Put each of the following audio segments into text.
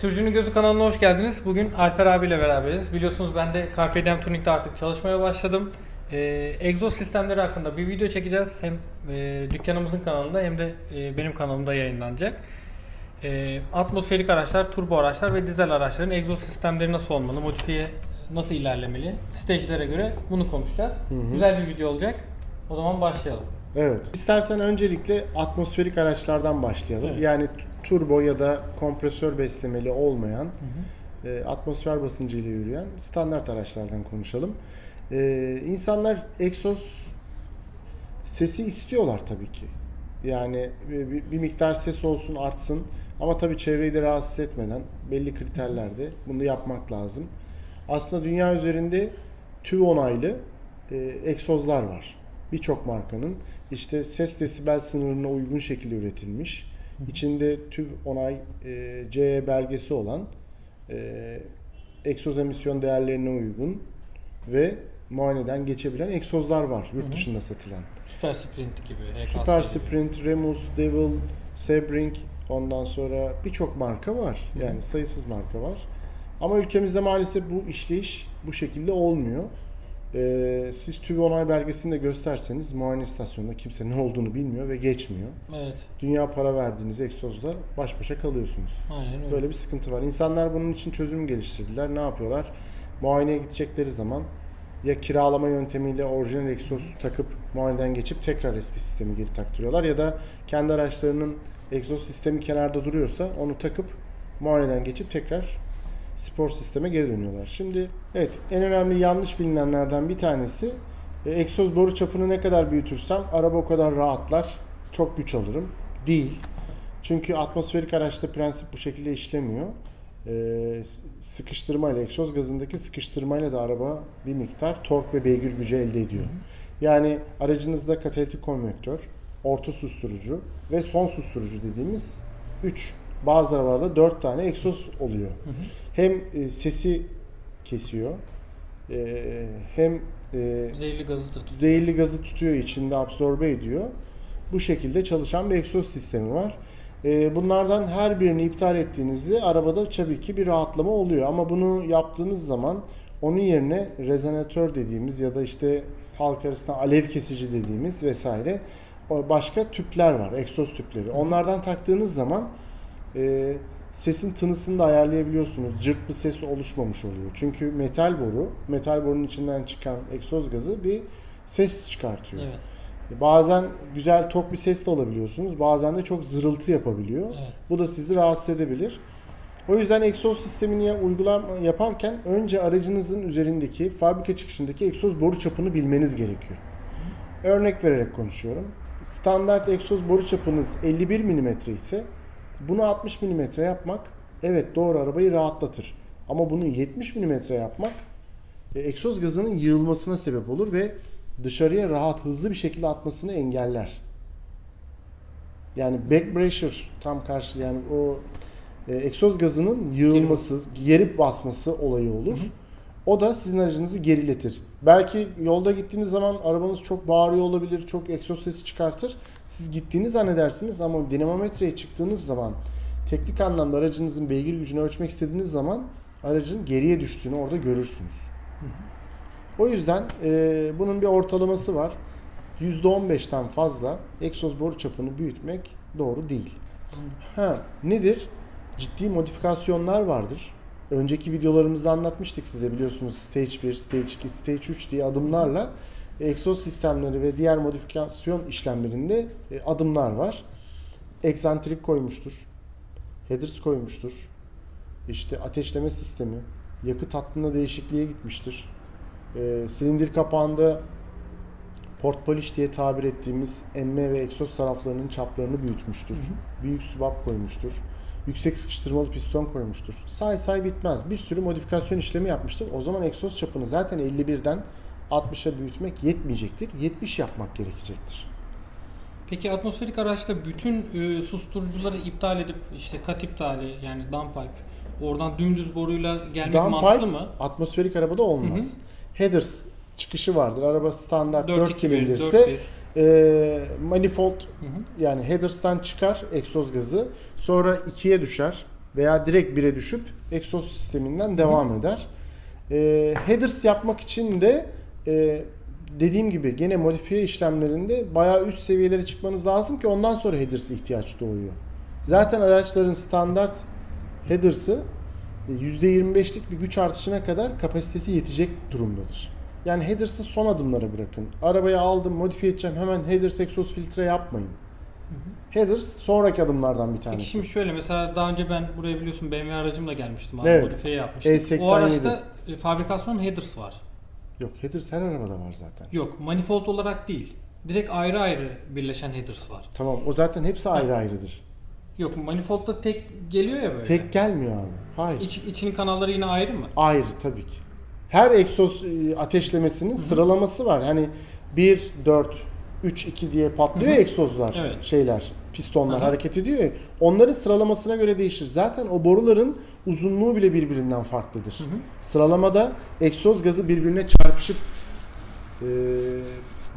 Sürücünün Gözü kanalına hoş geldiniz. Bugün Alper abiyle beraberiz. Biliyorsunuz ben de Carpe Diem Tuning'de artık çalışmaya başladım. Ee, egzoz sistemleri hakkında bir video çekeceğiz. Hem e, dükkanımızın kanalında hem de e, benim kanalımda yayınlanacak. E, atmosferik araçlar, turbo araçlar ve dizel araçların egzoz sistemleri nasıl olmalı, modifiye nasıl ilerlemeli, stage'lere göre bunu konuşacağız. Güzel bir video olacak. O zaman başlayalım. Evet. İstersen öncelikle atmosferik araçlardan başlayalım. Evet. Yani turbo ya da kompresör beslemeli olmayan, e, atmosfer basıncıyla yürüyen standart araçlardan konuşalım. E, insanlar egzoz sesi istiyorlar tabii ki. Yani bir, bir- bir miktar ses olsun, artsın. Ama tabii çevreyi de rahatsız etmeden belli kriterlerde bunu yapmak lazım. Aslında dünya üzerinde TÜV onaylı e, egzozlar var. Birçok markanın işte ses desibel sınırına uygun şekilde üretilmiş. İçinde TÜV onay e, CE belgesi olan e, egzoz emisyon değerlerine uygun ve muayeneden geçebilen egzozlar var yurt dışında satılan. Süper Sprint gibi. HKS Super gibi. Sprint, Remus, Devil, Sebring ondan sonra birçok marka var. Yani sayısız marka var. Ama ülkemizde maalesef bu işleyiş bu şekilde olmuyor. Ee, siz TÜV onay belgesini de gösterseniz muayene istasyonunda kimse ne olduğunu bilmiyor ve geçmiyor. Evet. Dünya para verdiğiniz egzozla baş başa kalıyorsunuz. Aynen öyle. Böyle bir sıkıntı var. İnsanlar bunun için çözüm geliştirdiler. Ne yapıyorlar? Muayeneye gidecekleri zaman ya kiralama yöntemiyle orijinal egzoz takıp muayeneden geçip tekrar eski sistemi geri taktırıyorlar ya da kendi araçlarının egzoz sistemi kenarda duruyorsa onu takıp muayeneden geçip tekrar spor sisteme geri dönüyorlar. Şimdi evet en önemli yanlış bilinenlerden bir tanesi e, egzoz boru çapını ne kadar büyütürsem araba o kadar rahatlar, çok güç alırım. Değil. Çünkü atmosferik araçta prensip bu şekilde işlemiyor. Ee, sıkıştırmayla, egzoz gazındaki sıkıştırmayla da araba bir miktar tork ve beygir gücü elde ediyor. Yani aracınızda katalitik konvektör, orta susturucu ve son susturucu dediğimiz 3 bazı arabalarda 4 tane egzoz oluyor. Hem e, sesi kesiyor e, hem e, Zehirli gazı da tut. zehirli gazı tutuyor içinde absorbe ediyor. Bu şekilde çalışan bir egzoz sistemi var. Ee, Bunlardan her birini iptal ettiğinizde arabada tabii ki bir rahatlama oluyor. Ama bunu yaptığınız zaman onun yerine rezonatör dediğimiz ya da işte halk arasında alev kesici dediğimiz vesaire başka tüpler var, egzoz tüpleri. Onlardan taktığınız zaman e, sesin tınısını da ayarlayabiliyorsunuz. Cırt bir ses oluşmamış oluyor. Çünkü metal boru, metal borunun içinden çıkan egzoz gazı bir ses çıkartıyor. Evet. Bazen güzel tok bir ses de alabiliyorsunuz. Bazen de çok zırıltı yapabiliyor. Evet. Bu da sizi rahatsız edebilir. O yüzden egzoz sistemini uygulama yaparken önce aracınızın üzerindeki fabrika çıkışındaki egzoz boru çapını bilmeniz gerekiyor. Örnek vererek konuşuyorum. Standart egzoz boru çapınız 51 mm ise bunu 60 mm yapmak evet doğru arabayı rahatlatır. Ama bunu 70 mm yapmak e, egzoz gazının yığılmasına sebep olur ve dışarıya rahat hızlı bir şekilde atmasını engeller. Yani back pressure tam karşı yani o e, egzoz gazının yığılması, geri basması olayı olur. O da sizin aracınızı geriletir. Belki yolda gittiğiniz zaman arabanız çok bağırıyor olabilir, çok egzoz sesi çıkartır. Siz gittiğini zannedersiniz ama dinamometreye çıktığınız zaman teknik anlamda aracınızın beygir gücünü ölçmek istediğiniz zaman aracın geriye düştüğünü orada görürsünüz. O yüzden e, bunun bir ortalaması var. %15'ten fazla egzoz boru çapını büyütmek doğru değil. Ha, nedir? Ciddi modifikasyonlar vardır. Önceki videolarımızda anlatmıştık size biliyorsunuz Stage 1, Stage 2, Stage 3 diye adımlarla egzoz sistemleri ve diğer modifikasyon işlemlerinde e, adımlar var. Eksantrik koymuştur. Headers koymuştur. İşte ateşleme sistemi, yakıt hattında değişikliğe gitmiştir. E, silindir kapağında port polish diye tabir ettiğimiz emme ve egzoz taraflarının çaplarını büyütmüştür. Büyük subap koymuştur. Yüksek sıkıştırmalı piston koymuştur. Say say bitmez. Bir sürü modifikasyon işlemi yapmıştır. O zaman egzoz çapını zaten 51'den 60'a büyütmek yetmeyecektir. 70 yapmak gerekecektir. Peki atmosferik araçta bütün e, susturucuları iptal edip işte kat iptali yani downpipe oradan dümdüz boruyla gelmek mantıklı Downpipe mı? atmosferik arabada olmaz. Headers çıkışı vardır. Araba standart 4, 4-2-1, silindirse 4-1. e, manifold Hı hı. yani headers'tan çıkar egzoz gazı. Sonra ikiye düşer. veya direkt 1'e düşüp egzoz sisteminden devam eder. E, headers yapmak için de e, dediğim gibi gene modifiye işlemlerinde bayağı üst seviyelere çıkmanız lazım ki ondan sonra headers ihtiyaç doğuyor. Zaten araçların standart headers'ı e, %25'lik bir güç artışına kadar kapasitesi yetecek durumdadır. Yani headers'ı son adımlara bırakın. Arabayı aldım, modifiye edeceğim. Hemen headers egzoz filtre yapmayın. Headers sonraki adımlardan bir tanesi. Peki şimdi şöyle mesela daha önce ben buraya biliyorsun BMW aracımla gelmiştim abi Evet. modifiye yapmıştım. E87. O araçta e, fabrikasyon headers var. Yok, headers her arabada var zaten. Yok manifold olarak değil. Direkt ayrı ayrı birleşen headers var. Tamam, o zaten hepsi ayrı ayrıdır. Yok manifoldda tek geliyor ya böyle. Tek gelmiyor abi. Hayır. İç, içinin kanalları yine ayrı mı? Ayrı tabii ki. Her egzoz e, ateşlemesinin sıralaması var. Hani 1 4 3 2 diye patlıyor Hı ya hı. egzozlar, Evet. şeyler, pistonlar Aha. hareket ediyor ya. Onların sıralamasına göre değişir. Zaten o boruların uzunluğu bile birbirinden farklıdır. Hı hı. Sıralamada egzoz gazı birbirine çarpışıp e,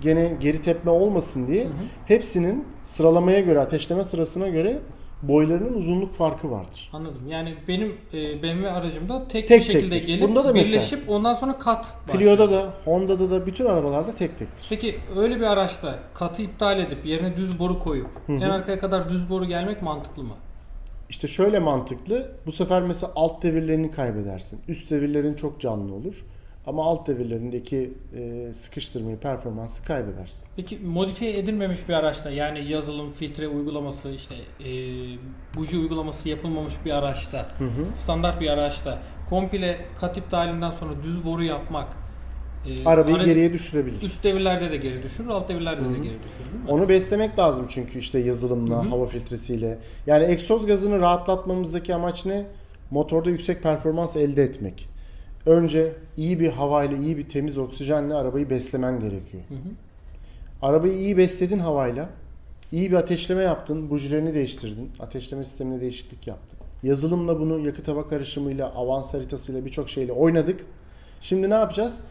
gene geri tepme olmasın diye Hı hı. hepsinin sıralamaya göre, ateşleme sırasına göre boylarının uzunluk farkı vardır. Anladım. Yani benim e, BMW aracımda tek, Tek bir şekilde tektir. gelip Bunda da mesela. birleşip ondan sonra kat Clio'da başlıyor. da, Honda'da da bütün arabalarda tek tektir. Peki öyle bir araçta katı iptal edip yerine düz boru koyup Hı hı. en arkaya kadar düz boru gelmek mantıklı mı? İşte şöyle mantıklı. Bu sefer mesela alt devirlerini kaybedersin. Üst devirlerin çok canlı olur. Ama alt devirlerindeki e, sıkıştırmayı, performansı kaybedersin. Peki modifiye edilmemiş bir araçta yani yazılım, filtre uygulaması, işte e, buji uygulaması yapılmamış bir araçta, Hı hı. standart bir araçta komple kat iptalinden sonra düz boru yapmak e, Arabayı aracı geriye düşürebilir. üst devirlerde de geri düşürür, alt devirlerde Hı de geri düşürür değil mi? Onu beslemek lazım çünkü işte yazılımla, Hı hı. hava filtresiyle. Yani egzoz gazını rahatlatmamızdaki amaç ne? Motorda yüksek performans elde etmek. Önce iyi bir havayla, iyi bir temiz oksijenle arabayı beslemen gerekiyor. Hı hı. Arabayı iyi besledin havayla. iyi bir ateşleme yaptın. Bujilerini değiştirdin. Ateşleme sistemine değişiklik yaptın. Yazılımla bunu yakıt hava karışımıyla, avans haritasıyla birçok şeyle oynadık. Şimdi ne yapacağız?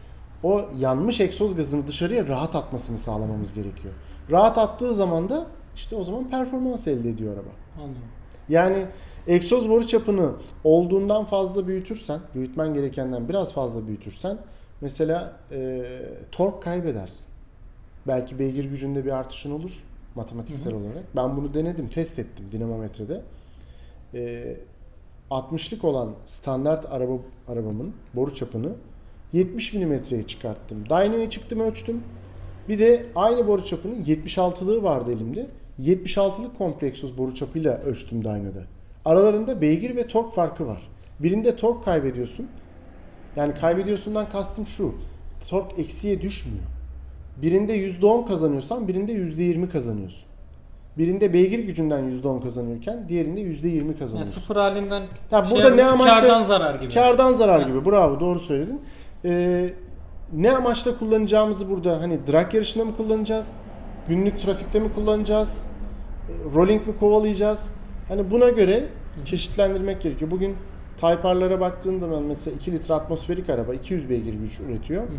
O yanmış egzoz gazını dışarıya rahat atmasını sağlamamız gerekiyor. Rahat attığı zaman da işte o zaman performans elde ediyor araba. Anladım. Yani egzoz boru çapını olduğundan fazla büyütürsen, büyütmen gerekenden biraz fazla büyütürsen mesela e, tork kaybedersin. Belki beygir gücünde bir artışın olur matematiksel Hı hı. olarak. Ben bunu denedim, test ettim dinamometrede. E, 60'lık olan standart araba arabamın boru çapını 70 milimetreye çıkarttım. Dyno'ya çıktım ölçtüm. Bir de aynı boru çapının 76'lığı vardı elimde. 76'lık komple egzoz boru çapıyla ölçtüm Dyno'da. Aralarında beygir ve tork farkı var. Birinde tork kaybediyorsun. Yani kaybediyorsundan kastım şu. Tork eksiye düşmüyor. Birinde %10 kazanıyorsan birinde %20 kazanıyorsun. Birinde beygir gücünden %10 kazanıyorken diğerinde %20 Yani kazanıyorsun. sıfır halinden Ya şey burada ne amaçla kardan zarar gibi. Kardan zarar gibi. Bravo doğru söyledin. Ee, ne amaçla kullanacağımızı burada hani drag yarışında mı kullanacağız? Günlük trafikte mi kullanacağız? E, Rolling mi kovalayacağız? Hani buna göre çeşitlendirmek gerekiyor. Bugün Type R'lara baktığın zaman mesela 2 litre atmosferik araba 200 beygir güç üretiyor. Hı hı.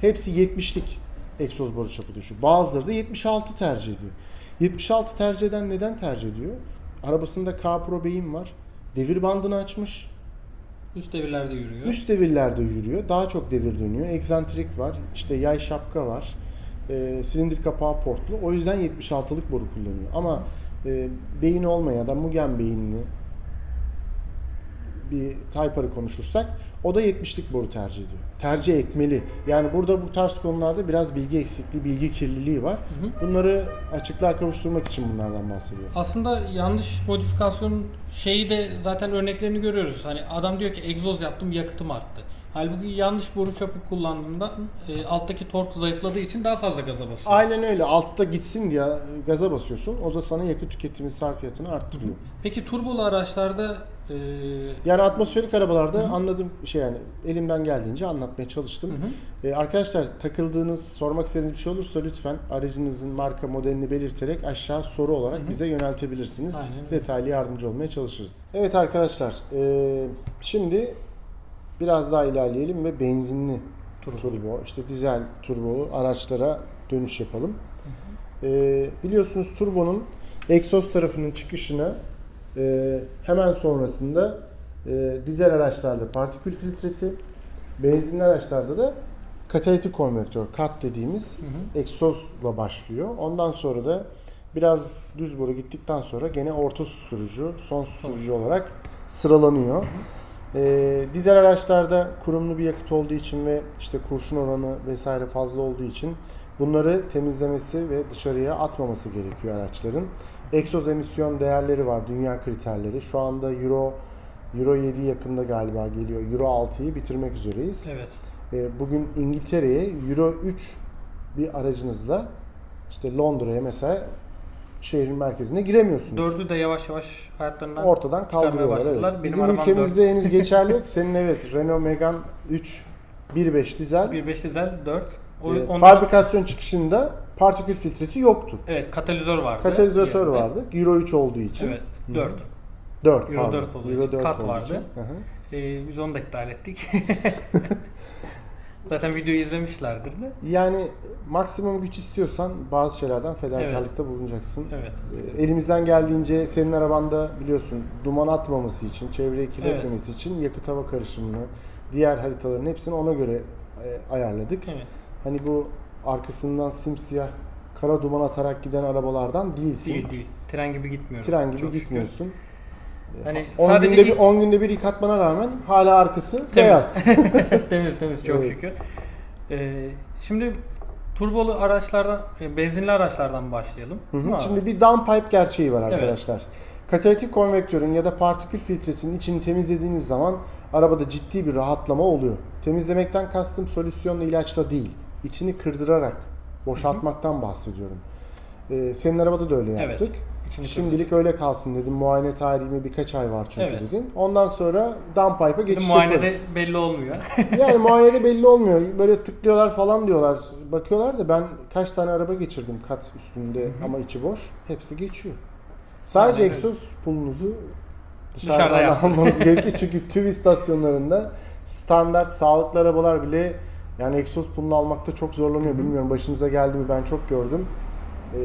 Hepsi 70'lik egzoz boru çapı düşüyor. Bazıları da 76 tercih ediyor. 76 tercih eden neden tercih ediyor? Arabasında K-Pro beyin var. Devir bandını açmış. Üst devirlerde yürüyor. Üst devirlerde yürüyor. Daha çok devir dönüyor. Egzantrik var. işte yay şapka var. E, silindir kapağı portlu. O yüzden 76'lık boru kullanıyor. Ama e, beyin olmayan ya da Mugen beyinli bir Type-R'ı konuşursak o da 70'lik boru tercih ediyor. Tercih etmeli. Yani burada bu tarz konularda biraz bilgi eksikliği, bilgi kirliliği var. Hı hı. Bunları açıklığa kavuşturmak için bunlardan bahsediyorum. Aslında yanlış modifikasyonun şeyi de zaten örneklerini görüyoruz. Hani adam diyor ki egzoz yaptım yakıtım arttı. Halbuki yanlış boru çapı kullandığında e, alttaki tork zayıfladığı için daha fazla gaza basıyor. Aynen öyle. Altta gitsin diye gaza basıyorsun. O da sana yakıt tüketimi sarfiyatını arttırıyor. Peki turbolu araçlarda e, Yani atmosferik arabalarda anladığım şey yani elimden geldiğince anlatmaya çalıştım. hı hı. Ee, arkadaşlar takıldığınız, sormak istediğiniz bir şey olursa lütfen aracınızın marka modelini belirterek aşağı soru olarak Hı hı. bize yöneltebilirsiniz. Aynen. Detaylı yardımcı olmaya çalışırız. Evet arkadaşlar, e, şimdi biraz daha ilerleyelim ve benzinli Turbo. turbo, işte dizel turbolu araçlara dönüş yapalım. E, biliyorsunuz turbonun egzoz tarafının çıkışına Ee, hemen sonrasında e, dizel araçlarda partikül filtresi, benzinli araçlarda da katalitik konvektör, kat dediğimiz Hı hı. egzozla başlıyor. Ondan sonra da biraz düz boru gittikten sonra gene orta susturucu, son susturucu olarak sıralanıyor. Ee, dizel araçlarda kurumlu bir yakıt olduğu için ve işte kurşun oranı vesaire fazla olduğu için bunları temizlemesi ve dışarıya atmaması gerekiyor araçların. Egzoz emisyon değerleri var, dünya kriterleri. Şu anda Euro Euro 7 yakında galiba geliyor. Euro 6'yı bitirmek üzereyiz. Evet. E, bugün İngiltere'ye Euro 3 bir aracınızla işte Londra'ya mesela şehrin merkezine giremiyorsunuz. Dördü de yavaş yavaş hayatlarından Ortadan kaldırıyorlar. Evet. Benim Bizim ülkemizde henüz geçerli yok. Senin evet Renault Megane 3 1.5 dizel 1.5 dizel 4. O, e, ondan- fabrikasyon çıkışında partikül filtresi yoktu. Evet katalizör vardı. Katalizatör Yerinde. vardı. Euro 3 olduğu için. Evet 4. 4 Euro pardon. 4 olduğu Euro için. 4 Kat olduğu vardı. için. Hı hı. Ee, biz onu da iptal ettik. Zaten videoyu izlemişlerdir de. Yani maksimum güç istiyorsan bazı şeylerden fedakarlıkta bulunacaksın. Evet. E, Elimizden geldiğince senin arabanda biliyorsun duman atmaması için, çevreyi kirletmemesi için yakıt hava karışımını, diğer haritaların hepsini ona göre e, ayarladık. Evet. Hani bu arkasından simsiyah kara duman atarak giden arabalardan değilsin. Değil değil. Tren gibi gitmiyorum. Tren gibi Çok şükür. gitmiyorsun. Hani 10 sadece günde bir ilk- 10 günde bir yıkatmana rağmen hala arkası beyaz. temiz temiz çok Evet. şükür. Ee, şimdi turbolu araçlardan, e, benzinli araçlardan başlayalım. Hı hı. Şimdi bir downpipe gerçeği var Evet. arkadaşlar. Katalitik konvektörün ya da partikül filtresinin içini temizlediğiniz zaman arabada ciddi bir rahatlama oluyor. Temizlemekten kastım solüsyonla ilaçla değil. İçini kırdırarak boşaltmaktan bahsediyorum. Ee, senin arabada da öyle Evet. yaptık. İçini Şimdilik öyle kalsın dedim. Muayene tarihime birkaç ay var çünkü Evet. dedin. Ondan sonra downpipe'a Bizim geçiş muayenede yaparız. belli olmuyor. Yani muayenede belli olmuyor. Böyle tıklıyorlar falan diyorlar. Bakıyorlar da ben kaç tane araba geçirdim kat üstünde ama içi boş. Hepsi geçiyor. Sadece öyle. egzoz pulunuzu Dışarıda dışarıdan yaptın. almanız gerekiyor. Çünkü TÜV istasyonlarında standart sağlıklı arabalar bile yani egzoz pulunu almakta çok zorlanıyor. Bilmiyorum başınıza geldi mi ben çok gördüm. Ee,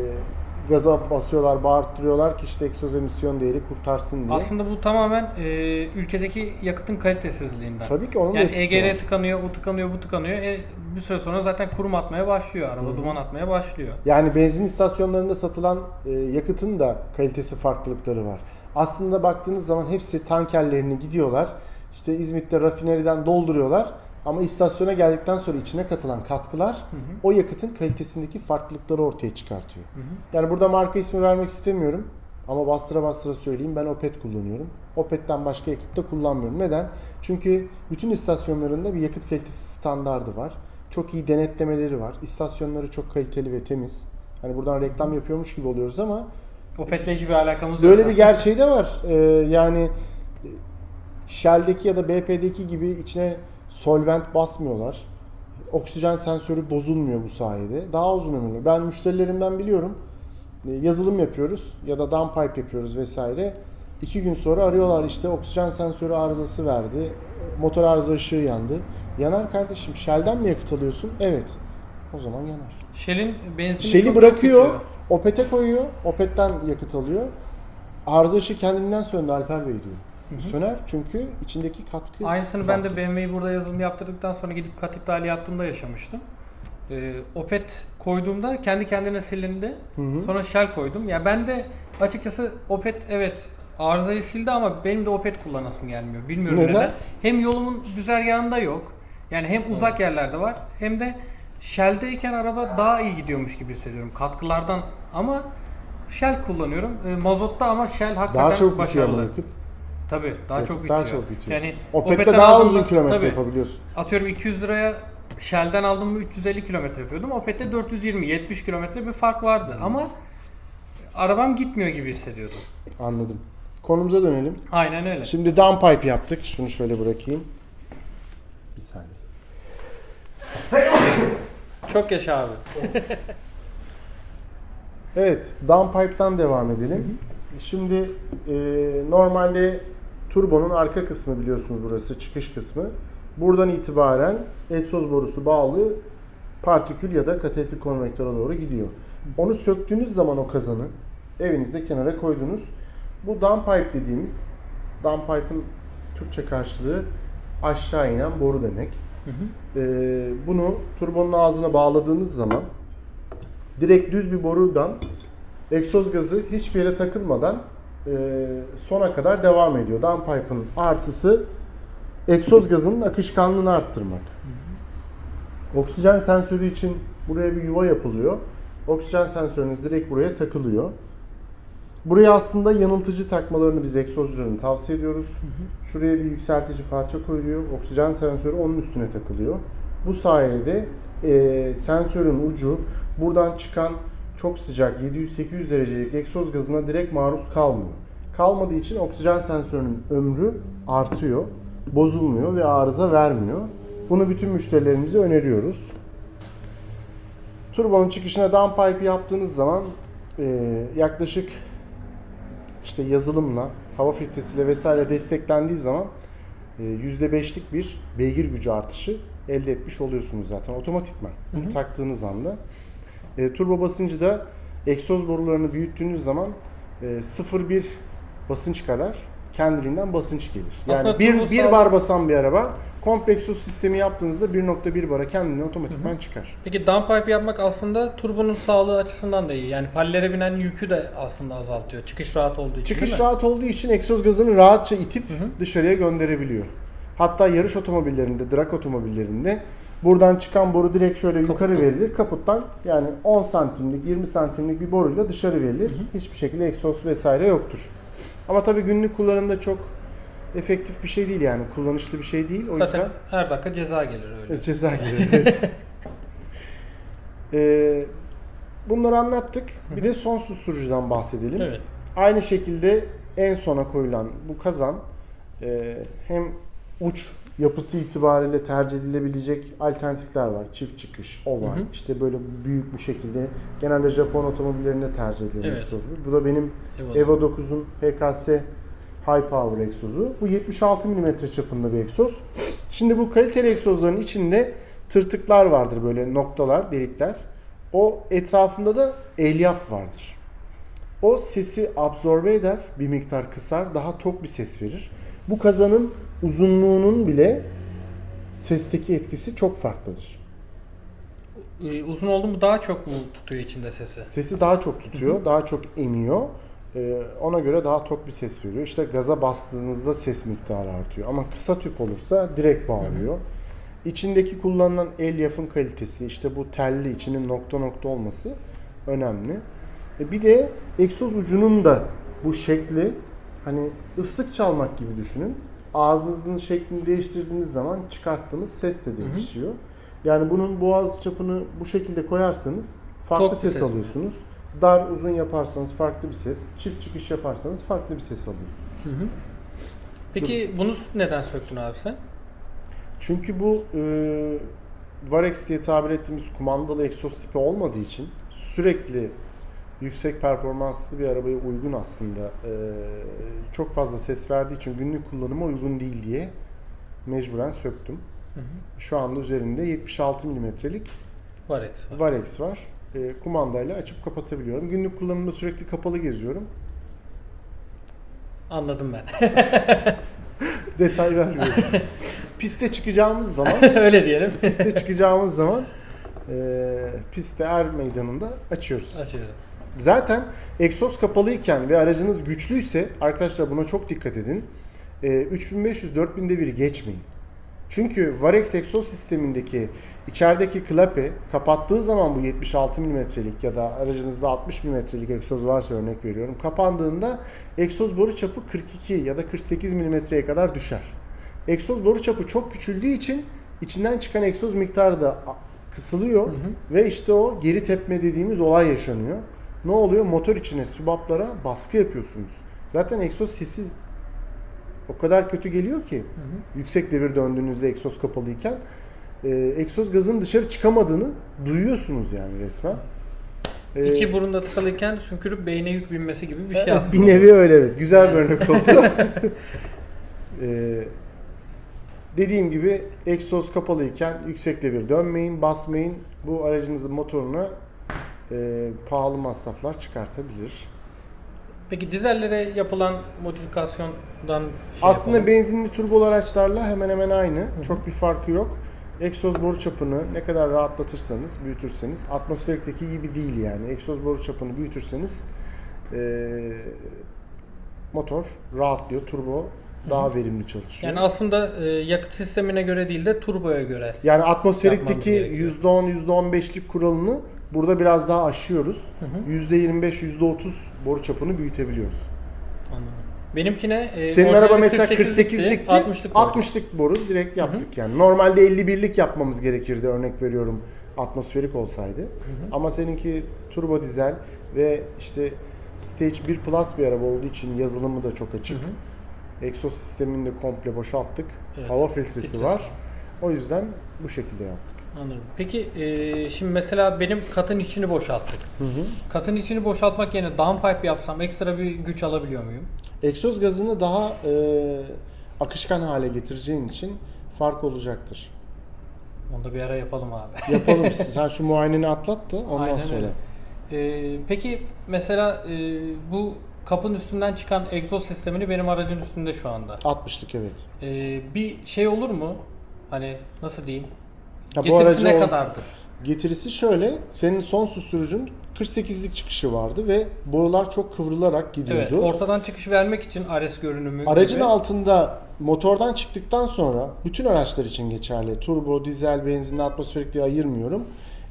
gaza basıyorlar, bağırttırıyorlar ki işte egzoz emisyon değeri kurtarsın diye. Aslında bu tamamen e, ülkedeki yakıtın kalitesizliğinden. Tabii ki onun da Yani etkisi EGR var. tıkanıyor, o tıkanıyor, bu tıkanıyor. E, bir süre sonra zaten kurum atmaya başlıyor. Araba duman atmaya başlıyor. Yani benzin istasyonlarında satılan e, yakıtın da kalitesi farklılıkları var. Aslında baktığınız zaman hepsi tankerlerini gidiyorlar. İşte İzmit'te rafineriden dolduruyorlar. Ama istasyona geldikten sonra içine katılan katkılar o yakıtın kalitesindeki farklılıkları ortaya çıkartıyor. Yani burada marka ismi vermek istemiyorum. Ama bastıra bastıra söyleyeyim ben Opet kullanıyorum. Opet'ten başka yakıt da kullanmıyorum. Neden? Çünkü bütün istasyonlarında bir yakıt kalitesi standardı var. Çok iyi denetlemeleri var. İstasyonları çok kaliteli ve temiz. Hani buradan reklam yapıyormuş gibi oluyoruz ama Opet'le hiçbir alakamız yok. böyle bir gerçeği de var. Ee, yani Shell'deki ya da BP'deki gibi içine solvent basmıyorlar. Oksijen sensörü bozulmuyor bu sayede. Daha uzun ömürlü. Ben müşterilerimden biliyorum. E, Yazılım yapıyoruz ya da downpipe yapıyoruz vesaire. İki gün sonra arıyorlar işte oksijen sensörü arızası verdi. Motor arıza ışığı yandı. Yanar kardeşim. Shell'den mi yakıt alıyorsun? Evet. O zaman yanar. Shell'in benzini Shell'i bırakıyor. tutuyor. Opet'e koyuyor. Opet'ten yakıt alıyor. Arıza ışığı kendiliğinden söndü Alper Bey diyor. Söner çünkü içindeki katkı Aynısını ben de. BMW'yi burada yazılım yaptırdıktan sonra gidip kat iptali yaptığımda yaşamıştım. Ee, Opet koyduğumda kendi kendine silindi. Hı hı. Sonra Shell koydum. Ya ben de açıkçası Opet evet arızayı sildi ama benim de Opet kullanasım gelmiyor. Bilmiyorum Neden? neden. Hem yolumun güzergahında yok. Yani hem uzak yerlerde var hem de Shell'deyken araba daha iyi gidiyormuş gibi hissediyorum katkılardan ama Shell kullanıyorum. E, mazotta ama Shell hakikaten daha ama başarılı. yakıt. Tabii daha Yakıt çok bitiyor. daha çok bitiyor. Yani Opet'te daha uzun kilometre tabii, yapabiliyorsun. Atıyorum 200 liraya Shell'den aldım mı 350 kilometre yapıyordum. Opet'te 420 70 kilometre bir fark vardı ama arabam gitmiyor gibi hissediyordum. Anladım. Konumuza dönelim. Aynen öyle. Şimdi downpipe yaptık. Şunu şöyle bırakayım. Bir saniye. Çok yaşa abi. Evet, downpipe'tan devam edelim. Şimdi e, normalde turbonun arka kısmı biliyorsunuz burası çıkış kısmı. Buradan itibaren egzoz borusu bağlı partikül ya da katalitik konvektöre doğru gidiyor. Onu söktüğünüz zaman o kazanı evinizde kenara koydunuz. Bu downpipe dediğimiz downpipe'ın Türkçe karşılığı aşağı inen boru demek. Hı hı. Ee, bunu turbonun ağzına bağladığınız zaman direkt düz bir borudan egzoz gazı hiçbir yere takılmadan e, sona kadar devam ediyor. Downpipe'ın artısı egzoz gazının akışkanlığını arttırmak. Oksijen sensörü için buraya bir yuva yapılıyor. Oksijen sensörünüz direkt buraya takılıyor. Buraya aslında yanıltıcı takmalarını biz egzozcuların tavsiye ediyoruz. Şuraya bir yükseltici parça koyuluyor. Oksijen sensörü onun üstüne takılıyor. Bu sayede e, sensörün ucu buradan çıkan çok sıcak 700-800 derecelik egzoz gazına direkt maruz kalmıyor. Kalmadığı için oksijen sensörünün ömrü artıyor, bozulmuyor ve arıza vermiyor. Bunu bütün müşterilerimize öneriyoruz. Turbonun çıkışına downpipe yaptığınız zaman e, yaklaşık işte yazılımla, hava filtresiyle vesaire desteklendiği zaman e, %5'lik bir beygir gücü artışı elde etmiş oluyorsunuz zaten otomatikman. Bunu Hı hı. taktığınız anda. E, turbo basıncı da egzoz borularını büyüttüğünüz zaman e, 0.1 basınç kadar kendiliğinden basınç gelir. Yani Aslında bir, turbo bir bar basan bir araba komple egzoz sistemi yaptığınızda 1.1 bara kendinden otomatikman çıkar. Peki downpipe yapmak aslında turbonun sağlığı açısından da iyi. Yani pallere binen yükü de aslında azaltıyor. Çıkış rahat olduğu için Çıkış değil mi? rahat olduğu için egzoz gazını rahatça itip dışarıya gönderebiliyor. Hatta yarış otomobillerinde, drag otomobillerinde buradan çıkan boru direkt şöyle yukarı Kaputtan. verilir. Kaputtan yani 10 santimlik, 20 santimlik bir boruyla dışarı verilir. Hiçbir şekilde egzoz vesaire yoktur. Ama tabii günlük kullanımda çok efektif bir şey değil yani kullanışlı bir şey değil. O Zaten yüzden her dakika ceza gelir öyle. ceza gelir. evet. Ee, bunları anlattık. Bir de son susturucudan bahsedelim. Evet. Aynı şekilde en sona koyulan bu kazan e, hem uç yapısı itibariyle tercih edilebilecek alternatifler var. Çift çıkış, oval, Hı hı. işte böyle büyük bir şekilde genelde Japon otomobillerinde tercih edilen Evet. egzoz bu. Bu da benim. Evo 9'un HKS High Power egzozu. Bu 76 mm çapında bir egzoz. Şimdi bu kaliteli egzozların içinde tırtıklar vardır böyle noktalar, delikler. O etrafında da elyaf vardır. O sesi absorbe eder, bir miktar kısar, daha tok bir ses verir. Bu kazanın uzunluğunun bile sesteki etkisi çok farklıdır. Ee, uzun oldu mu daha çok mu tutuyor içinde sesi? Sesi daha çok tutuyor, daha çok emiyor. Ee, ona göre daha tok bir ses veriyor. İşte gaza bastığınızda ses miktarı artıyor. Ama kısa tüp olursa direkt bağırıyor. İçindeki kullanılan elyafın kalitesi, işte bu telli içinin nokta nokta olması önemli. E bir de egzoz ucunun da bu şekli hani ıslık çalmak gibi düşünün. Ağzınızın şeklini değiştirdiğiniz zaman çıkarttığınız ses de değişiyor. Yani bunun boğaz çapını bu şekilde koyarsanız farklı bir ses ses. alıyorsunuz. Dar uzun yaparsanız farklı bir ses, çift çıkış yaparsanız farklı bir ses alıyorsunuz. Hı hı. Peki bunu neden söktün abi sen? Çünkü bu e, Varex diye tabir ettiğimiz kumandalı egzoz tipi olmadığı için sürekli yüksek performanslı bir arabaya uygun aslında. E, çok fazla ses verdiği için günlük kullanıma uygun değil diye mecburen söktüm. Hı hı. Şu anda üzerinde 76 milimetrelik Var eks var. Varex var. E, kumandayla açıp kapatabiliyorum. Günlük kullanımda sürekli kapalı geziyorum. Anladım ben. Detay vermiyoruz. Piste çıkacağımız zaman Öyle diyelim. piste çıkacağımız zaman e, pistte er meydanında açıyoruz. Açıyorum. Zaten egzoz kapalıyken ve aracınız güçlüyse arkadaşlar buna çok dikkat edin. E, 3500-4000'de bir geçmeyin. Çünkü Varex egzoz sistemindeki içerideki klape kapattığı zaman bu 76 milimetrelik ya da aracınızda 60 milimetrelik egzoz varsa örnek veriyorum. Kapandığında egzoz boru çapı 42 ya da 48 milimetreye kadar düşer. Egzoz boru çapı çok küçüldüğü için içinden çıkan egzoz miktarı da kısılıyor Hı hı. ve işte o geri tepme dediğimiz olay yaşanıyor. Ne oluyor? Motor içine, sübaplara baskı yapıyorsunuz. Zaten egzoz sesi o kadar kötü geliyor ki Hı hı. yüksek devir döndüğünüzde egzoz kapalıyken e, egzoz gazın dışarı çıkamadığını duyuyorsunuz yani resmen. E, İki burunda tıkalıyken sümkürüp beyne yük binmesi gibi bir şey Evet, aslında. Bir nevi öyle evet. Güzel bir örnek oldu. Ee, dediğim gibi egzoz kapalıyken yüksek devir dönmeyin, basmayın. Bu aracınızın motoruna e, pahalı masraflar çıkartabilir. Peki dizellere yapılan modifikasyondan şey Aslında yapalım. benzinli turbolu araçlarla hemen hemen aynı. Çok bir farkı yok. Egzoz boru çapını ne kadar rahatlatırsanız, büyütürseniz, atmosferikteki gibi değil yani. Egzoz boru çapını büyütürseniz eee, motor rahatlıyor, turbo daha verimli çalışıyor. yani aslında e, yakıt sistemine göre değil de turboya göre. Yani atmosferikteki Yapmamız gerekiyor. %10, %15'lik kuralını burada biraz daha aşıyoruz. %25, %30 boru çapını büyütebiliyoruz. Anladım. Benimkine e, Senin araba mesela 48'likti, 48'likti, 60'lık oldu. 60'lık boru direkt yaptık yani. Normalde 51'lik yapmamız gerekirdi örnek veriyorum atmosferik olsaydı. Ama seninki turbo dizel ve işte Stage 1 Plus bir araba olduğu için yazılımı da çok açık. Hı hı. Egzoz sistemini de komple boşalttık. Evet. Hava filtresi Filtresi var. O yüzden bu şekilde yaptık. Anladım. Peki e, şimdi mesela benim katın içini boşalttık. Katın içini boşaltmak yerine downpipe yapsam ekstra bir güç alabiliyor muyum? Egzoz gazını daha e, akışkan hale getireceğin için fark olacaktır. Onu da bir ara yapalım abi. Yapalım. Sen şu muayeneni atlat da ondan Aynen sonra. öyle. E, peki mesela e, bu kapın üstünden çıkan egzoz sistemini benim aracın üstünde şu anda. 60'lık evet. E, bir şey olur mu? Hani nasıl diyeyim? Ya bu Getirisi aracı ne o- kadardır? Getirisi şöyle. Senin son susturucun 48'lik çıkışı vardı ve borular çok kıvrılarak gidiyordu. Evet, ortadan çıkış vermek için Ares görünümü Aracın gibi. altında motordan çıktıktan sonra bütün araçlar için geçerli. Turbo, dizel, benzinli, atmosferik diye ayırmıyorum.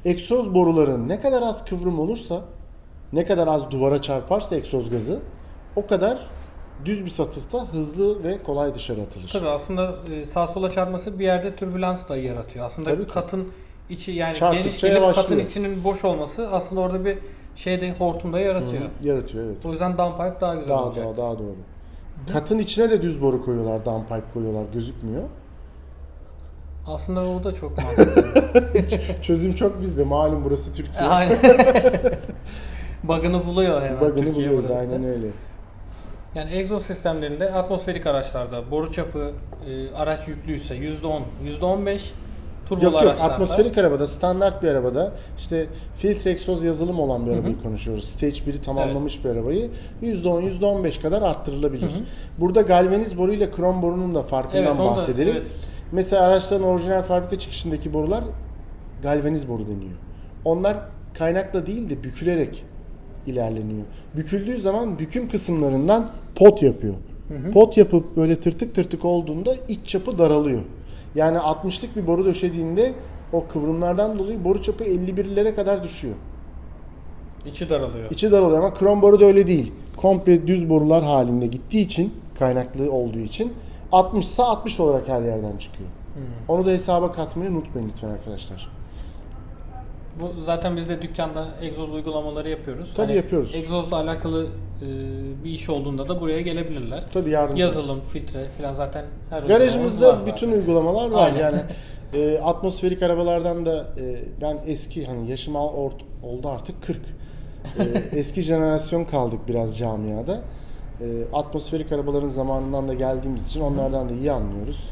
Egzoz boruların ne kadar az kıvrım olursa, ne kadar az duvara çarparsa egzoz gazı o kadar düz bir satışta hızlı ve kolay dışarı atılır. Tabii aslında e, sağ sola çarpması bir yerde türbülans da yaratıyor. Aslında Tabii ki. katın içi yani Çarptıkça geniş gelip yavaşlıyor. katın içinin boş olması aslında orada bir şeyde hortumda yaratıyor. Hı, Yaratıyor evet. O yüzden downpipe daha güzel Daha olacak. daha daha doğru. Katın içine de düz boru koyuyorlar, downpipe koyuyorlar. Gözükmüyor. Aslında o da çok mantıklı. Çözüm çok bizde. Malum burası Türkiye. Aynen. Bug'ını buluyor hemen. Bug'ını buluyoruz aynen öyle. Yani egzoz sistemlerinde atmosferik araçlarda boru çapı e, araç yüklüyse %10, %15 turbolu Yok yok araçlarda atmosferik arabada standart bir arabada işte filtre egzoz yazılım olan bir arabayı konuşuyoruz. Stage 1'i tamamlamış bir arabayı %10 %15 kadar arttırılabilir. Burada galvaniz boru ile krom borunun da farkından Evet, onu da- bahsedelim. evet. Mesela araçların orijinal fabrika çıkışındaki borular galvaniz boru deniyor. Onlar kaynakla değil de bükülerek ilerleniyor. Büküldüğü zaman büküm kısımlarından pot yapıyor. Pot yapıp böyle tırtık tırtık olduğunda iç çapı daralıyor. Yani 60'lık bir boru döşediğinde o kıvrımlardan dolayı boru çapı 51'lere kadar düşüyor. içi daralıyor. İçi daralıyor ama krom boru da öyle değil. Komple düz borular halinde gittiği için, kaynaklı olduğu için 60 ise 60 olarak her yerden çıkıyor. Onu da hesaba katmayı unutmayın lütfen arkadaşlar. Bu zaten biz de dükkanda egzoz uygulamaları yapıyoruz. Tabii yapıyoruz. Egzozla alakalı e, bir iş olduğunda da buraya gelebilirler. Tabii yardımcı. Yazılım, filtre falan zaten her uygulamamız Garajımızda var bütün zaten. uygulamalar var. Aynen. Yani e, atmosferik arabalardan da e, ben eski hani yaşım al- ort- oldu artık 40. E, eski jenerasyon kaldık biraz camiada. E, atmosferik arabaların zamanından da geldiğimiz için onlardan da iyi anlıyoruz.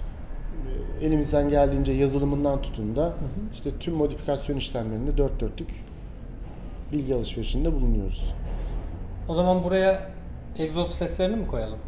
E, elimizden geldiğince yazılımından tutun da işte tüm modifikasyon işlemlerinde dört dörtlük bilgi alışverişinde bulunuyoruz. O zaman buraya egzoz seslerini mi koyalım?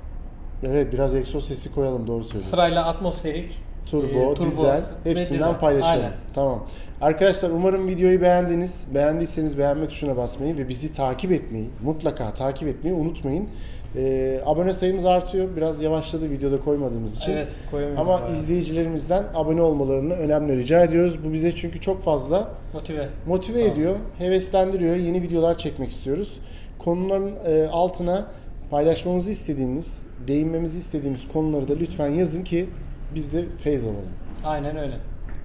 Evet biraz egzoz sesi koyalım doğru söylüyorsun. Sırayla atmosferik, Turbo, e, turbo dizel hepsinden dizel. paylaşalım. Aynen. Tamam. Arkadaşlar umarım videoyu beğendiniz. Beğendiyseniz beğenme tuşuna basmayı ve bizi takip etmeyi, mutlaka takip etmeyi unutmayın. Ee, abone sayımız artıyor. Biraz yavaşladı videoda koymadığımız için. Evet, koyamıyorum. Ama bayağı. izleyicilerimizden abone olmalarını önemli rica ediyoruz. Bu bize çünkü çok fazla motive. motive Tamam. ediyor, heveslendiriyor. Yeni videolar çekmek istiyoruz. Konuların e, altına paylaşmamızı istediğiniz, değinmemizi istediğimiz konuları da lütfen yazın ki biz de feyz alalım. Aynen öyle.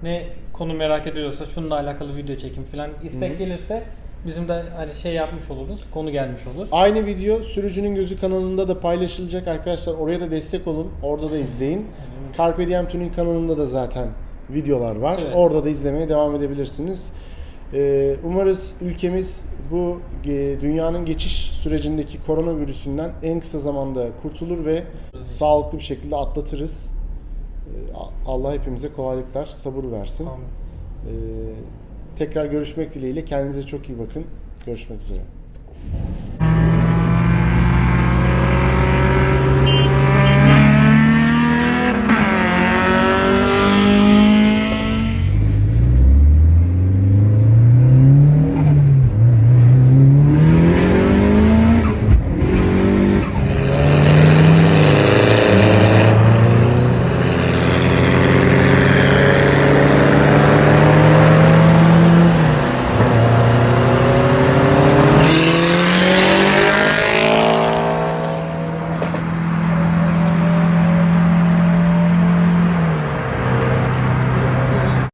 Ne konu merak ediyorsa şununla alakalı video çekim falan istek gelirse bizim de hani şey yapmış oluruz. Konu gelmiş olur. Aynı video Sürücünün Gözü kanalında da paylaşılacak arkadaşlar. Oraya da destek olun. Orada da izleyin. Carpe Diem Tuning kanalında da zaten videolar var. Evet. Orada da izlemeye devam edebilirsiniz. Ee, umarız ülkemiz bu e, dünyanın geçiş sürecindeki koronavirüsünden en kısa zamanda kurtulur ve sağlıklı bir şekilde atlatırız. Ee, Allah hepimize kolaylıklar, sabır versin. Tamam. Ee, tekrar görüşmek dileğiyle. Kendinize çok iyi bakın. Görüşmek üzere.